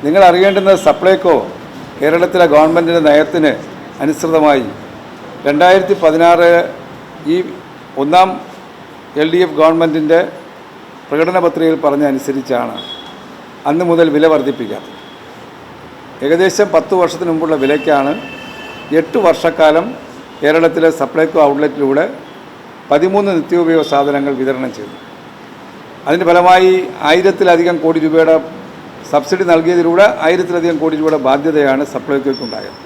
നിങ്ങൾ അറിയേണ്ടുന്ന സപ്ലൈകോ കേരളത്തിലെ ഗവൺമെന്റിന്റെ നയത്തിന് അനുസൃതമായി രണ്ടായിരത്തി പതിനാറ് ഈ ഒന്നാം എൽ ഡി എഫ് ഗവൺമെന്റിന്റെ പ്രകടന പത്രികയിൽ പറഞ്ഞ അനുസരിച്ചാണ് അന്ന് മുതൽ വില വർദ്ധിപ്പിക്കാത്തത്. ഏകദേശം പത്ത് വർഷത്തിന് മുമ്പുള്ള വിലയ്ക്കാണ് എട്ട് വർഷക്കാലം കേരളത്തിലെ സപ്ലൈകോ ഔട്ട്ലെറ്റിലൂടെ പതിമൂന്ന് നിത്യോപയോഗ സാധനങ്ങൾ വിതരണം ചെയ്തു അതിന്റെ ഫലമായി ആയിരത്തിലധികം കോടി രൂപയുടെ സബ്സിഡി നൽകിയതിലൂടെ ആയിരത്തിലധികം കോടി രൂപയുടെ ബാധ്യതയാണ് സപ്ലൈകോയ്ക്കുണ്ടായത്.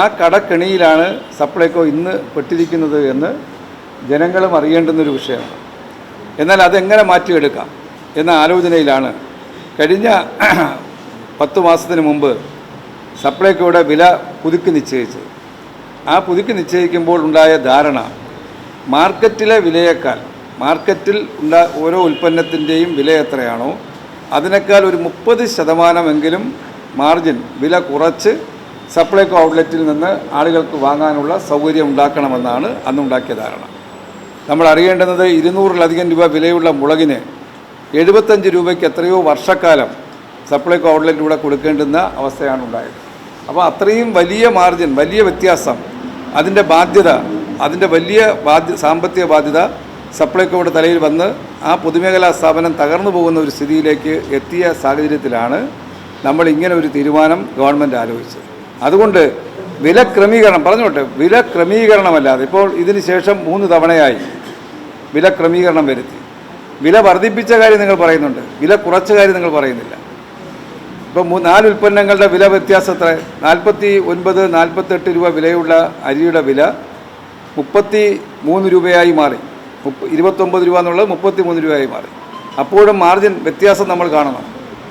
ആ കടക്കെണിയിലാണ് സപ്ലൈകോ ഇന്ന് പെട്ടിരിക്കുന്നത് എന്ന് ജനങ്ങളും അറിയേണ്ടുന്നൊരു വിഷയമാണ്. എന്നാൽ അതെങ്ങനെ മാറ്റിയെടുക്കാം എന്ന ആലോചനയിലാണ് കഴിഞ്ഞ പത്ത് മാസത്തിന് മുമ്പ് സപ്ലൈകോയുടെ വില പുതുക്കി നിശ്ചയിച്ചത്. ആ പുതുക്കി നിശ്ചയിക്കുമ്പോൾ ഉണ്ടായ ധാരണ മാർക്കറ്റിലെ വിലയേക്കാൾ മാർക്കറ്റിൽ ഉണ്ട ഓരോ ഉൽപ്പന്നത്തിന്റെയും വില എത്രയാണോ അതിനേക്കാൾ ഒരു മുപ്പത് ശതമാനമെങ്കിലും മാർജിൻ വില കുറച്ച് സപ്ലൈകോ ഔട്ട്ലെറ്റിൽ നിന്ന് ആളുകൾക്ക് വാങ്ങാനുള്ള സൗകര്യം ഉണ്ടാക്കണമെന്നാണ് അന്നുണ്ടാക്കിയ ധാരണ. നമ്മൾ അറിയേണ്ടുന്നത് ഇരുന്നൂറിലധികം രൂപ വിലയുള്ള മുളകിന് എഴുപത്തഞ്ച് രൂപയ്ക്ക് എത്രയോ വർഷക്കാലം സപ്ലൈകോ ഔട്ട്ലെറ്റിലൂടെ കൊടുക്കേണ്ടുന്ന അവസ്ഥയാണ് ഉണ്ടായത്. അപ്പോൾ അത്രയും വലിയ മാർജിൻ വലിയ വ്യത്യാസം അതിന്റെ ബാധ്യത അതിന്റെ വലിയ ബാധ്യ സാമ്പത്തിക ബാധ്യത സപ്ലൈകോയുടെ തലയിൽ വന്ന് ആ പൊതുമേഖലാ സ്ഥാപനം തകർന്നു പോകുന്ന ഒരു സ്ഥിതിയിലേക്ക് എത്തിയ സാഹചര്യത്തിലാണ് നമ്മൾ ഇങ്ങനെ ഒരു തീരുമാനം ഗവൺമെന്റ് ആലോചിച്ചത്. അതുകൊണ്ട് വില ക്രമീകരണം പറഞ്ഞോട്ടെ വില ക്രമീകരണമല്ലാതെ ഇപ്പോൾ ഇതിന് ശേഷം മൂന്ന് തവണയായി വില ക്രമീകരണം വരുത്തി. വില വർദ്ധിപ്പിച്ച കാര്യം നിങ്ങൾ പറയുന്നുണ്ട് വില കുറച്ച കാര്യം നിങ്ങൾ പറയുന്നില്ല. ഇപ്പോൾ നാല് ഉൽപ്പന്നങ്ങളുടെ വില വ്യത്യാസം എത്ര? നാൽപ്പത്തി ഒൻപത് നാൽപ്പത്തെട്ട് രൂപ വിലയുള്ള അരിയുടെ വില മുപ്പത്തി മൂന്ന് രൂപയായി മാറി. ഇരുപത്തൊമ്പത് രൂപ എന്നുള്ളത് മുപ്പത്തി മൂന്ന് രൂപയായി മാറി. അപ്പോഴും മാർജിൻ വ്യത്യാസം നമ്മൾ കാണണം.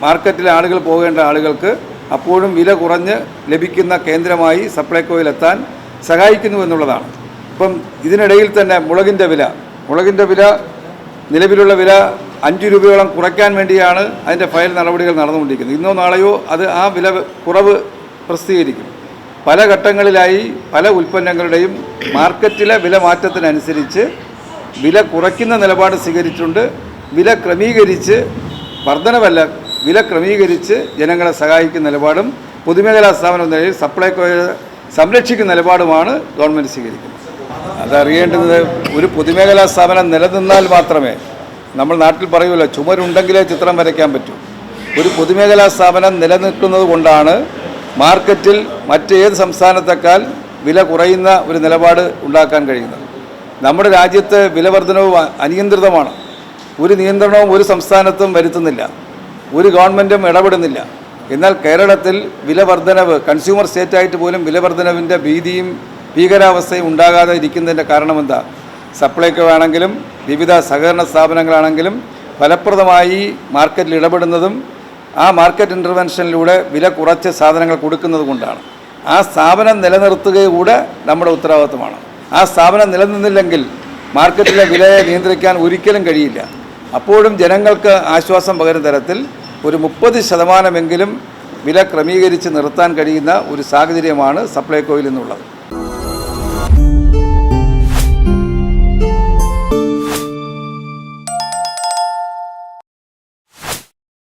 മാർക്കറ്റിലെ ആളുകൾ പോകേണ്ട ആളുകൾക്ക് അപ്പോഴും വില കുറഞ്ഞ് ലഭിക്കുന്ന കേന്ദ്രമായി സപ്ലൈകോയിലെത്താൻ സഹായിക്കുന്നു എന്നുള്ളതാണ്. ഇപ്പം ഇതിനിടയിൽ തന്നെ മുളകിന്റെ വില. മുളകിന്റെ വില നിലവിലുള്ള വില അഞ്ച് രൂപയോളം കുറയ്ക്കാൻ വേണ്ടിയാണ് അതിന്റെ ഫയൽ നടപടികൾ നടന്നുകൊണ്ടിരിക്കുന്നത്. ഇന്നോ നാളെയോ അത് ആ വില കുറവ് പ്രസിദ്ധീകരിക്കും. പല ഘട്ടങ്ങളിലായി പല ഉൽപ്പന്നങ്ങളുടെയും മാർക്കറ്റിലെ വില മാറ്റത്തിനനുസരിച്ച് വില കുറയ്ക്കുന്ന നിലപാട് സ്വീകരിച്ചുകൊണ്ട് വില ക്രമീകരിച്ച് വർധനവല്ല വില ക്രമീകരിച്ച് ജനങ്ങളെ സഹായിക്കുന്ന നിലപാടും പൊതുമേഖലാ സ്ഥാപനം നിലയിൽ സപ്ലൈകോയെ സംരക്ഷിക്കുന്ന നിലപാടുമാണ് ഗവൺമെന്റ് സ്വീകരിക്കുന്നത്. അതറിയേണ്ടത് ഒരു പൊതുമേഖലാ സ്ഥാപനം നിലനിന്നാൽ മാത്രമേ നമ്മൾ നാട്ടിൽ പറയുമല്ലോ ചുമരുണ്ടെങ്കിലേ ചിത്രം വരയ്ക്കാൻ പറ്റൂ. ഒരു പൊതുമേഖലാ സ്ഥാപനം നിലനിൽക്കുന്നത് കൊണ്ടാണ് മാർക്കറ്റിൽ മറ്റേത് സംസ്ഥാനത്തേക്കാൾ വില കുറയുന്ന ഒരു നിലപാട് ഉണ്ടാക്കാൻ കഴിയുന്നത്. നമ്മുടെ രാജ്യത്ത് വിലവർധനവും അനിയന്ത്രിതമാണ്. ഒരു നിയന്ത്രണവും ഒരു സംസ്ഥാനത്തും വരുത്തുന്നില്ല. ഒരു ഗവൺമെന്റും ഇടപെടുന്നില്ല. എന്നാൽ കേരളത്തിൽ വില വർധനവ് കൺസ്യൂമർ സ്റ്റേറ്റായിട്ട് പോലും വില വർധനവിന്റെ ഭീതിയും ഭീകരാവസ്ഥയും ഉണ്ടാകാതെ ഇരിക്കുന്നതിന്റെ കാരണമെന്താ? സപ്ലൈകോ ആണെങ്കിലും വിവിധ സഹകരണ സ്ഥാപനങ്ങളാണെങ്കിലും ഫലപ്രദമായി മാർക്കറ്റിൽ ഇടപെടുന്നതും ആ മാർക്കറ്റ് ഇന്റർവെൻഷനിലൂടെ വില കുറച്ച് സാധനങ്ങൾ കൊടുക്കുന്നത് കൊണ്ടാണ് ആ സ്ഥാപനം നിലനിർത്തുകയൂടെ നമ്മുടെ ഉത്തരവാദിത്വമാണ്. ആ സ്ഥാപനം നിലനിന്നില്ലെങ്കിൽ മാർക്കറ്റിലെ വിലയെ നിയന്ത്രിക്കാൻ ഒരിക്കലും കഴിയില്ല. അപ്പോഴും ജനങ്ങൾക്ക് ആശ്വാസം പകരുന്ന തരത്തിൽ ഒരു മുപ്പത് ശതമാനമെങ്കിലും വില ക്രമീകരിച്ച് നിർത്താൻ കഴിയുന്ന ഒരു സാഹചര്യമാണ് സപ്ലൈകോയിൽ നിന്നുള്ളത്.